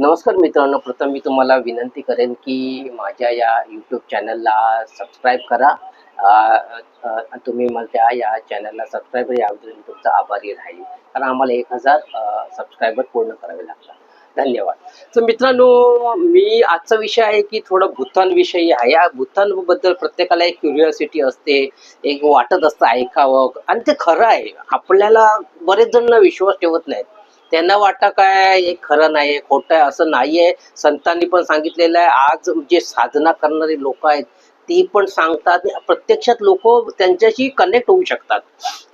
नमस्कार मित्रांनो प्रथम मी तुम्हाला विनंती करेन की माझ्या या यूट्यूब चॅनलला सबस्क्राईब करा. तुम्ही माझ्या या चॅनलला सबस्क्राईब याबद्दल मी तुमचा आभारी राहील. कारण आम्हाला एक हजार सबस्क्रायबर पूर्ण करावे लागतात. धन्यवाद. तर मित्रांनो मी आजचा विषय आहे की थोडं भूतान विषयी आहे. या भूतानबद्दल प्रत्येकाला एक क्युरिओसिटी असते एक वाटत असतं ऐकावं. आणि ते खरं आहे. आपल्याला बरेच जण विश्वास ठेवत नाहीत. त्यांना वाटतं काय? हे खरं नाही खोटं आहे असं नाहीये. संतांनी पण सांगितलेलं आहे आज जे साधना करणारे लोक आहेत ती पण सांगतात. प्रत्यक्षात लोक त्यांच्याशी कनेक्ट होऊ शकतात.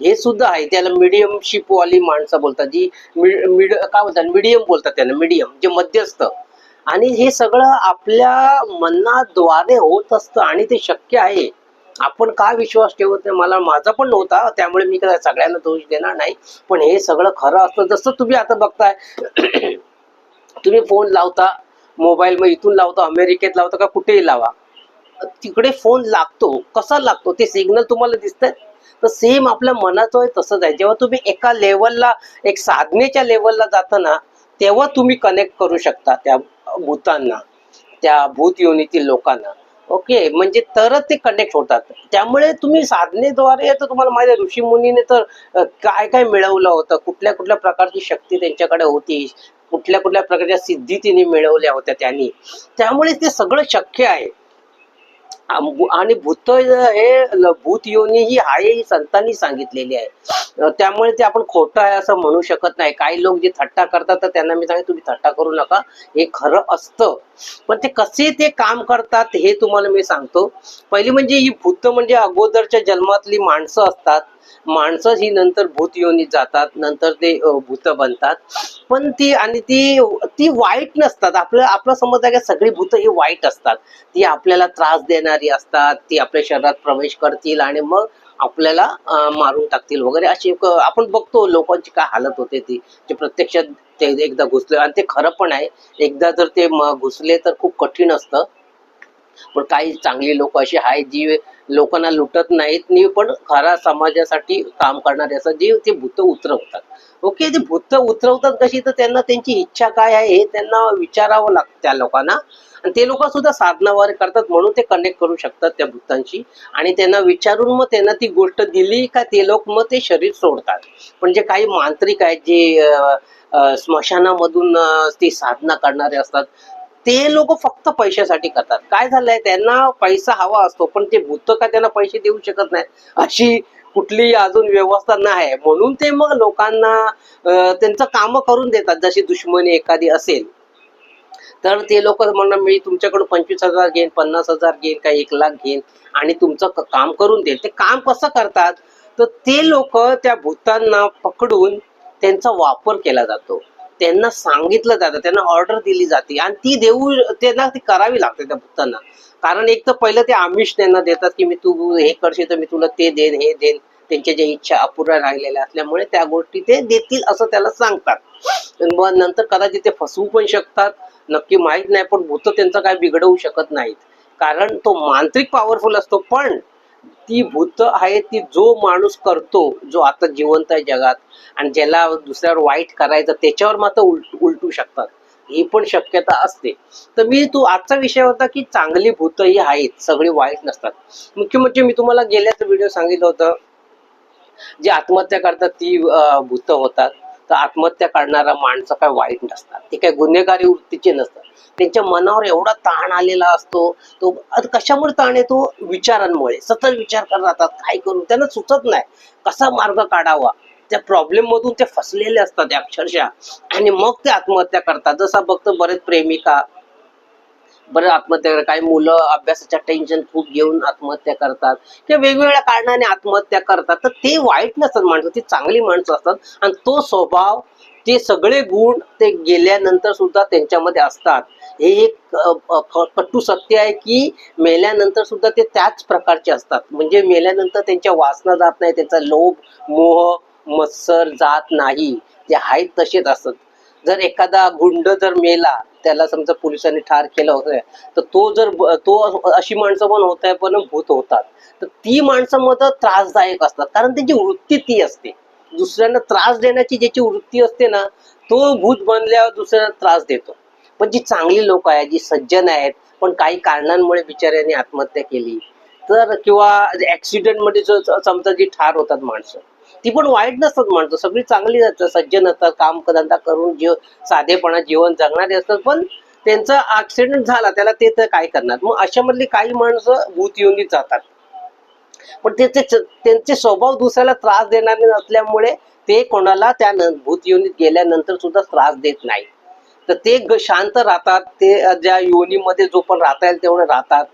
हे सुद्धा आहे. त्याला मिडियमशिप वाली माणसं बोलतात जी मिड काय बोलतात? मिडियम बोलतात त्यांना मिडियम जे मध्यस्थ. आणि हे सगळं आपल्या मनाद्वारे होत असतं आणि ते शक्य आहे. आपण का विश्वास ठेवत नाही? मला माझा पण नव्हता त्यामुळे मी काय सगळ्यांना दोष देणार नाही. पण हे सगळं खरं असतं. जसं तुम्ही आता बघताय तुम्ही फोन लावता मोबाईल मग इथून लावता अमेरिकेत लावता का कुठेही लावा. तिकडे फोन लागतो. कसा लागतो? ते सिग्नल तुम्हाला दिसतात तर सेम आपल्या मनाचं आहे तसंच आहे. जेव्हा तुम्ही एका लेवलला एक साधनेच्या लेवलला जाताना तेव्हा तुम्ही कनेक्ट करू शकता त्या भूतांना त्या भूत योनीतील लोकांना. ओके म्हणजे तरच ते कनेक्ट होतात. त्यामुळे तुम्ही साधनेद्वारे तर तुम्हाला माहिती ऋषी मुनीने तर काय काय मिळवलं होतं? कुठल्या कुठल्या प्रकारची शक्ती त्यांच्याकडे होती? कुठल्या कुठल्या प्रकारच्या सिद्धी तिने मिळवल्या होत्या त्यांनी? त्यामुळे ते सगळं शक्य आहे. आणि भूत हे भूत योनी ही आहे ही संतांनी सांगितलेली आहे. त्यामुळे ते आपण खोटं आहे असं म्हणू शकत नाही. काही लोक जे थट्टा करतात तर त्यांना मी सांगेन तुम्ही थट्टा करू नका. हे खरं असतं. पण ते कसे ते काम करतात हे तुम्हाला मी सांगतो. पहिली म्हणजे ही भूत म्हणजे अगोदरच्या जन्मातली माणसं असतात. माणसं ही नंतर भूत योनीत जातात नंतर ते भूत बनतात. पण ती आणि ती ती वाईट नसतात. आपलं आपला समज आहे की सगळी भूत ही वाईट असतात. ती आपल्याला त्रास देणारी असतात ती आपल्या शरीरात प्रवेश करतील आणि मग आपल्याला मारून टाकतील वगैरे अशी आपण बघतो लोकांची काय हालत होते ती. जे प्रत्यक्षात ते एकदा घुसले आणि ते खरं पण आहे. एकदा जर ते घुसले तर खूप कठीण असतं. पण काही चांगली लोक अशी आहेत जी लोकांना लुटत नाहीत नि पण खरा समाजासाठी काम करणारे असतात जे ते भूत उतरवतात. ओके ते भूत उतरवतात कशी? तर त्यांना त्यांची इच्छा काय आहे हे त्यांना विचारावं लागतं त्या लोकांना. आणि ते लोक सुद्धा साधनावारे करतात म्हणून ते कनेक्ट करू शकतात त्या भूतांशी आणि त्यांना विचारून मग त्यांना ती गोष्ट दिली का ते लोक मग ते शरीर सोडतात. पण जे काही मांत्रिक आहेत जे स्मशानामधून ते ती साधना करणारे असतात. ते लोक फक्त पैशासाठी करतात. काय झालंय? त्यांना पैसा हवा असतो पण ते भूत का त्यांना पैसे देऊ शकत नाही अशी कुठली अजून व्यवस्था नाही. म्हणून ते मग लोकांना त्यांचं काम करून देतात. जशी दुश्मनी एखादी असेल तर ते लोक म्हणणार मी तुमच्याकडून पंचवीस हजार घेईन पन्नास हजार घेईन काही एक लाख घेईन आणि तुमचं काम करून देईल ते काम कसं करतात? तर ते लोक त्या भूतांना पकडून त्यांचा वापर केला जातो. त्यांना सांगितलं जातं त्यांना ऑर्डर दिली जाते आणि ती देऊ त्यांना ती करावी लागते त्या भूतांना. कारण एक तर पहिलं ते आमिष त्यांना देतात की मी तू हे करशील तर मी तुला ते देन हे देन त्यांच्या ज्या इच्छा अपुऱ्या राहिलेल्या असल्यामुळे त्या गोष्टी ते देतील असं त्याला सांगतात. मग नंतर कदाचित ते फसवू पण शकतात. नक्की माहीत नाही पण भूत त्यांचं काय बिघडवू शकत नाहीत. कारण तो मांत्रिक पॉवरफुल असतो पण ती भूत आहे ती जो माणूस करतो जो आता जिवंत आहे जगात आणि ज्याला दुसऱ्यावर वाईट करायचं त्याच्यावर मात्र उलट उलटू शकतात. ही पण शक्यता असते. तर मी तू आजचा विषय होता की चांगली भूत ही आहेत सगळी वाईट नसतात. मुख्य म्हणजे मी तुम्हाला गेल्याच व्हिडिओ सांगितलं होतं जे आत्महत्या करतात ती भूत होतात. तर आत्महत्या करणारा माणसं काय वाईट नसतात. ते काय गुन्हेगारी वृत्तीचे नसतात. त्यांच्या मनावर एवढा ताण आलेला असतो तो कशामुळे ताण येतो? विचारांमुळे. सतत विचार करत राहतात काय करू? त्यांना सुचत नाही. कसा मार्ग काढावा? त्या प्रॉब्लेम मधून ते फसलेले असतात अक्षरशः. आणि मग ते आत्महत्या करतात. जसा बघतो बरेच प्रेमिका बरं आत्महत्या करतात. काही मुलं अभ्यासाच्या टेन्शन खूप घेऊन आत्महत्या करतात. किंवा वेगवेगळ्या कारणाने आत्महत्या करतात. तर ते वाईट नसतात माणसं ती चांगली माणसं असतात. आणि तो स्वभाव ते सगळे गुण ते गेल्यानंतर सुद्धा त्यांच्यामध्ये असतात. हे एक अ, कटू सत्य आहे की मेल्यानंतर सुद्धा ते त्याच प्रकारचे असतात. म्हणजे मेल्यानंतर त्यांच्या वासना जात नाही त्यांचा लोभ मोह मत्सर जात नाही. ते आहेत तसेच असतात. जर एखादा गुंड जर मेला त्याला समजा पोलिसांनी ठार केलं होतं तर तो जर तो अशी माणसं पण होत आहे पण भूत होतात. तर ती माणसं मात्र त्रासदायक असतात. कारण त्यांची वृत्ती ती असते. दुसऱ्यांना त्रास देण्याची ज्याची वृत्ती असते ना तो भूत बनल्यावर दुसऱ्यांना त्रास देतो. पण जी चांगली लोक आहेत जी सज्जन आहेत पण काही कारणांमुळे बिचाऱ्यांनी आत्महत्या केली. तर किंवा ऍक्सिडेंटमध्ये समजा जी ठार होतात माणसं ती पण वाईट नसतात माणसं सगळी चांगली असतात. सज्जन असतात. काम धंदा करून जीव साधेपणा जीवन जगणारे असतात. पण त्यांचा ऍक्सिडेंट झाला त्याला ते तर काय करणार? मग अशा मधली काही माणसं भूत येऊन जातात. पण त्याचे त्यांचे स्वभाव दुसऱ्याला त्रास देणारे नसल्यामुळे ते कोणाला त्या भूत योनीत गेल्यानंतर सुद्धा त्रास देत नाही. तर ते शांत राहतात. ते ज्या योनीमध्ये जो पण राहता येईल तेवढे राहतात.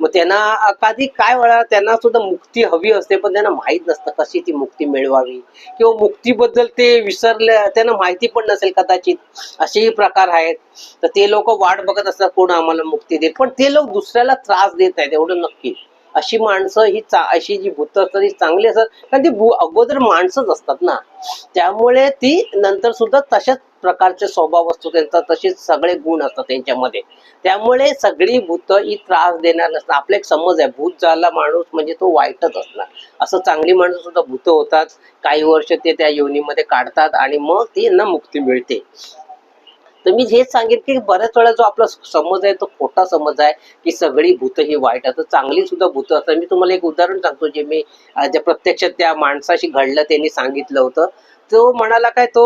मग त्यांना कधी काय वेळा त्यांना सुद्धा मुक्ती हवी असते पण त्यांना माहीत नसतं कशी ती मुक्ती मिळवावी. किंवा मुक्तीबद्दल ते विसरले त्यांना माहिती पण नसेल कदाचित असेही प्रकार आहेत. तर ते लोक वाट बघत असतात कोण आम्हाला मुक्ती देत पण ते लोक दुसऱ्याला त्रास देत आहेत एवढं नक्की. अशी माणसं ही चा अशी जी भूत असतात ही चांगली असतात. कारण ती भू- अगोदर माणसंच असतात ना. त्यामुळे ती नंतर सुद्धा तशाच प्रकारचे स्वभाव असतो त्यांचा तसेच सगळे गुण असतात त्यांच्यामध्ये. त्यामुळे सगळी भूत ही त्रास देणार नसतात. आपला एक समज आहे भूत झाला माणूस म्हणजे तो वाईटच असणार. असं चांगली माणूस सुद्धा भूत होतात काही वर्ष ते त्या योनीमध्ये काढतात आणि मग त्यांना मुक्ती मिळते. तर मी हेच सांगेन की बऱ्याच वेळा जो आपला समज आहे तो खोटा समज आहे की सगळी भूत ही वाईट असतात चांगली सुद्धा भूत असतात. मी तुम्हाला एक उदाहरण सांगतो जे मी जे प्रत्यक्ष त्या माणसाशी घडलं त्यांनी सांगितलं होतं. तो म्हणाला काय तो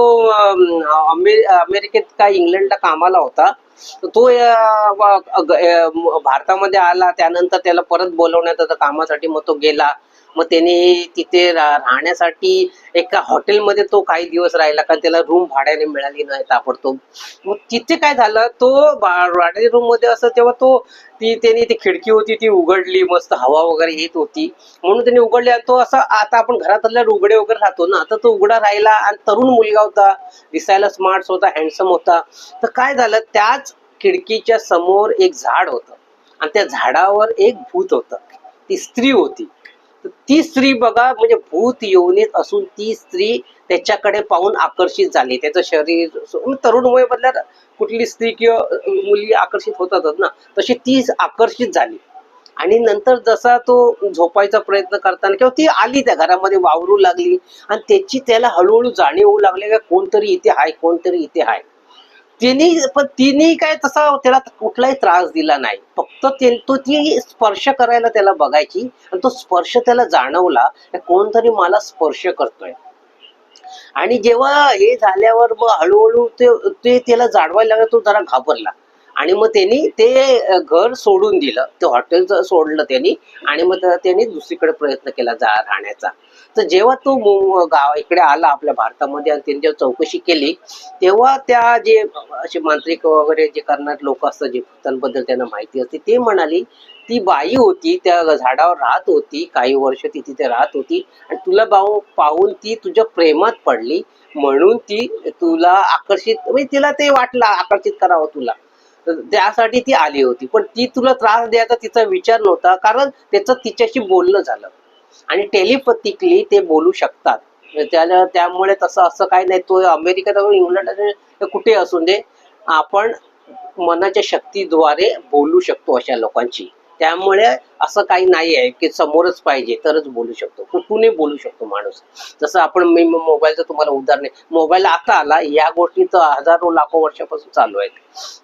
अमेरिकेत काय इंग्लंडला कामाला होता तो भारतामध्ये आला त्यानंतर त्याला परत बोलवण्यात कामासाठी मग तो गेला. मग त्याने तिथे राहण्यासाठी एका हॉटेलमध्ये तो काही दिवस राहिला कारण त्याला रूम भाड्याने मिळाली नाही ताबडतोब. मग तिथे काय झालं तो भाड्याच्या रूममध्ये असं तेव्हा तो ती त्यांनी ती खिडकी होती ती उघडली मस्त हवा वगैरे येत होती. म्हणून त्यांनी उघडली आणि तो असं आता आपण घरातल्या उघडे वगैरे राहतो ना तर तो उघडा राहिला आणि तरुण मुलगा होता दिसायला स्मार्ट होता हँडसम होता. तर काय झालं त्याच खिडकीच्या समोर एक झाड होतं. आणि त्या झाडावर एक भूत होतं. ती स्त्री होती. तर ती स्त्री बघा म्हणजे भूत योनीत असून ती स्त्री त्याच्याकडे पाहून आकर्षित झाली. त्याचं शरीर म्हणजे तरुण वय बदल्यात कुठली स्त्री किंवा मुली आकर्षित होतातच ना तशी ती आकर्षित झाली. आणि नंतर जसा तो झोपायचा प्रयत्न करताना किंवा ती आली त्या घरामध्ये वावरू लागली. आणि त्याची त्याला हळूहळू जाणीव होऊ लागली का कोणतरी इथे आहे कोणतरी इथे आहे तिने पण तिने काय तसा त्याला कुठलाही त्रास दिला नाही. फक्त ते- तो ती स्पर्श करायला त्याला बघायची आणि तो स्पर्श त्याला जाणवला कोणतरी मला स्पर्श करतोय. आणि जेव्हा हे झाल्यावर मग हळूहळू ते त्याला जाणवायला लागलं तो जरा घाबरला. आणि मग त्यांनी ते घर सोडून दिलं. ते हॉटेल सोडलं त्यांनी आणि मग त्यांनी दुसरीकडे प्रयत्न केला जा राहण्याचा. तर जेव्हा तो गाव इकडे आला आपल्या भारतामध्ये आणि त्यांनी जेव्हा चौकशी केली तेव्हा त्या जे असे मांत्रिक वगैरे जे करणारे लोक असतात जे भूतांबद्दल त्यांना माहिती असते ते म्हणाली ती बाई होती त्या झाडावर राहत होती काही वर्ष ती तिथे राहत होती आणि तुला भाऊ पाहून ती तुझ्या प्रेमात पडली म्हणून ती तुला आकर्षित म्हणजे तिला ते वाटलं आकर्षित करावं तुला. तर त्यासाठी ती आली होती. पण ती तुला त्रास द्यायचा तिचा विचार नव्हता कारण त्याचं तिच्याशी बोलणं झालं. आणि टेलिपॅथिकली ते बोलू शकतात. त्याला त्यामुळे तसं असं काही नाही. तो अमेरिकेत इंग्लंड कुठे असून दे आपण मनाच्या शक्तीद्वारे बोलू शकतो अशा लोकांची. त्यामुळे असं काही नाही आहे की समोरच पाहिजे तरच बोलू शकतो. कुठूनही बोलू शकतो माणूस. जसं आपण मी मोबाईलचं तुम्हाला उदाहरण मोबाईल आता आला या गोष्टी तर हजारो लाखो वर्षापासून चालू आहेत.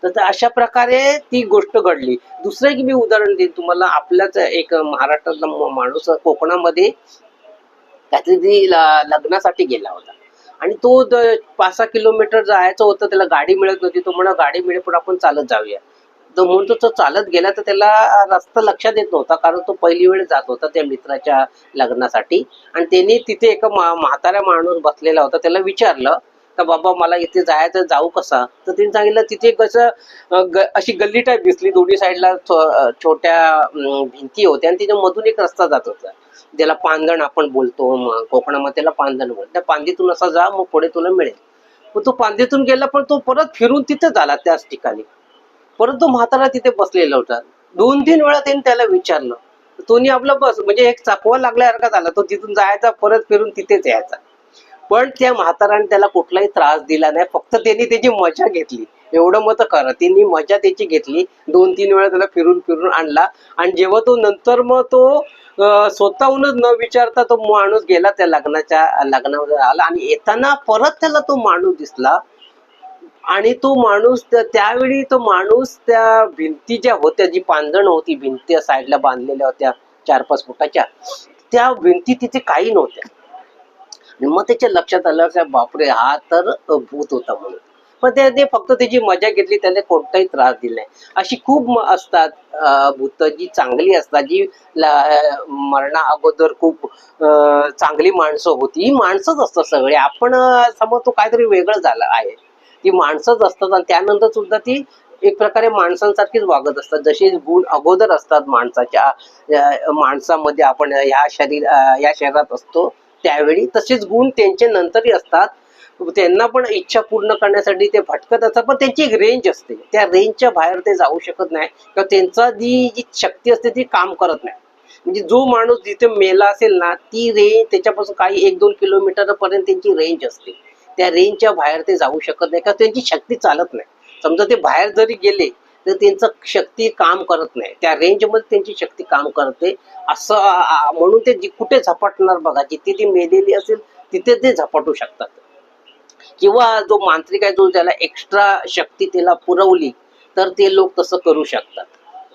तर अशा प्रकारे ती गोष्ट घडली. दुसरं की मी उदाहरण देईन तुम्हाला. आपल्याच एक महाराष्ट्रातला माणूस कोकणामध्ये त्यातली ती लग्नासाठी गेला होता. आणि तो पाच सहा किलोमीटर जायचं होतं त्याला गाडी मिळत नव्हती. तो म्हणा गाडी मिळेल पण आपण चालत जाऊया. तो म्हणतो तो चालत गेला तर त्याला रस्ता लक्षात येत नव्हता कारण तो पहिली वेळ जात होता त्या मित्राच्या लग्नासाठी. आणि त्यांनी तिथे एक म्हातारा माणूस बसलेला होता त्याला विचारलं तर बाबा मला इथे जायचं जाऊ कसा? तर त्यांनी सांगितलं तिथे कसं अशी गल्ली टाईप दिसली दोन्ही साईडला छोट्या भिंती होत्या आणि तिच्या मधून एक रस्ता जात होता. ज्याला पांदण आपण बोलतो कोकणामध्ये त्याला पांदण बोलतो त्या पांदीतून असा जा मग पुढे तुला मिळेल. मग तो पांदीतून गेला पण तो परत फिरून तिथेच आला त्याच ठिकाणी. परंतु म्हातारा तिथे बसलेला होता. दोन तीन वेळा त्यांनी त्याला विचारलं. तोनी आपलं बस म्हणजे एक चाकवा लागल्यासारखा झाला. तो तिथून जायचा परत फिरून तिथेच यायचा. पण त्या म्हाताराने त्याला कुठलाही त्रास दिला नाही. फक्त त्यांनी त्याची मजा घेतली. एवढं मत करा. त्यांनी मजा त्याची घेतली. दोन तीन वेळा त्याला फिरून फिरून आणला. आणि जेव्हा तो नंतर मग तो स्वतःहूनच न विचारता तो माणूस गेला त्या लग्नाच्या लग्नामध्ये आला. आणि येताना परत त्याला तो माणूस दिसला. आणि तो माणूस त्यावेळी तो माणूस त्या भिंती ज्या होत्या जी पांजण होती भिंती साईडला बांधलेल्या होत्या चार पाच फुटाच्या त्या भिंती तिथे काही नव्हत्या. मग त्याच्या लक्षात आलं की बापरे हा तर भूत होता म्हणून. पण त्याने फक्त त्याची मजा घेतली त्याने कोणताही त्रास दिला नाही. अशी खूप असतात भूत जी चांगली असतात जी मरणा अगोदर खूप चांगली माणसं होती. ही माणसंच असतात सगळे. आपण समोर समजतो काहीतरी वेगळं झालं आहे. ती माणसंच असतात आणि त्यानंतर सुद्धा ती एक प्रकारे माणसांसारखीच वागत असतात. जसे गुण अगोदर असतात माणसाच्या माणसामध्ये आपण ह्या शरीर या शरीरात असतो त्यावेळी तसेच गुण त्यांचे नंतरही असतात. त्यांना पण इच्छा पूर्ण करण्यासाठी ते भटकत असतात पण त्यांची एक रेंज असते. त्या रेंजच्या बाहेर ते जाऊ शकत नाही किंवा त्यांचा जी जी शक्ती असते ती काम करत नाही. म्हणजे जो माणूस जिथे मेला असेल ना ती रेंज त्याच्यापासून काही एक दोन किलोमीटर पर्यंत त्यांची रेंज असते. त्या रेंजच्या बाहेर ते जाऊ शकत नाही. का त्यांची शक्ती चालत नाही. समजा ते बाहेर जरी गेले तर त्यांचं शक्ती काम करत नाही. त्या रेंजमध्ये त्यांची शक्ती काम करते. असं म्हणून ते कुठे झपाटणार बघा जिथे ती मेलेली असेल तिथे ते झपाटू शकतात. किंवा जो मांत्रिक आहे जो त्याला एक्स्ट्रा शक्ती त्याला पुरवली तर ते लोक तसं करू शकतात.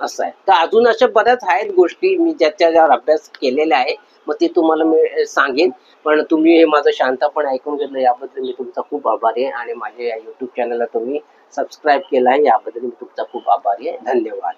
असं आहे. तर अजून अशा बऱ्याच आहेत गोष्टी मी ज्याच्या ज्यावर अभ्यास केलेला आहे. मग ते तुम्हाला मी सांगेन. पण तुम्ही हे माझं शांतपण ऐकून घेतलं याबद्दल मी तुमचा खूप आभारी आहे आणि माझ्या या युट्यूब चॅनलला तुम्ही सबस्क्राईब केला आहे याबद्दल मी तुमचा खूप आभारी आहे. धन्यवाद.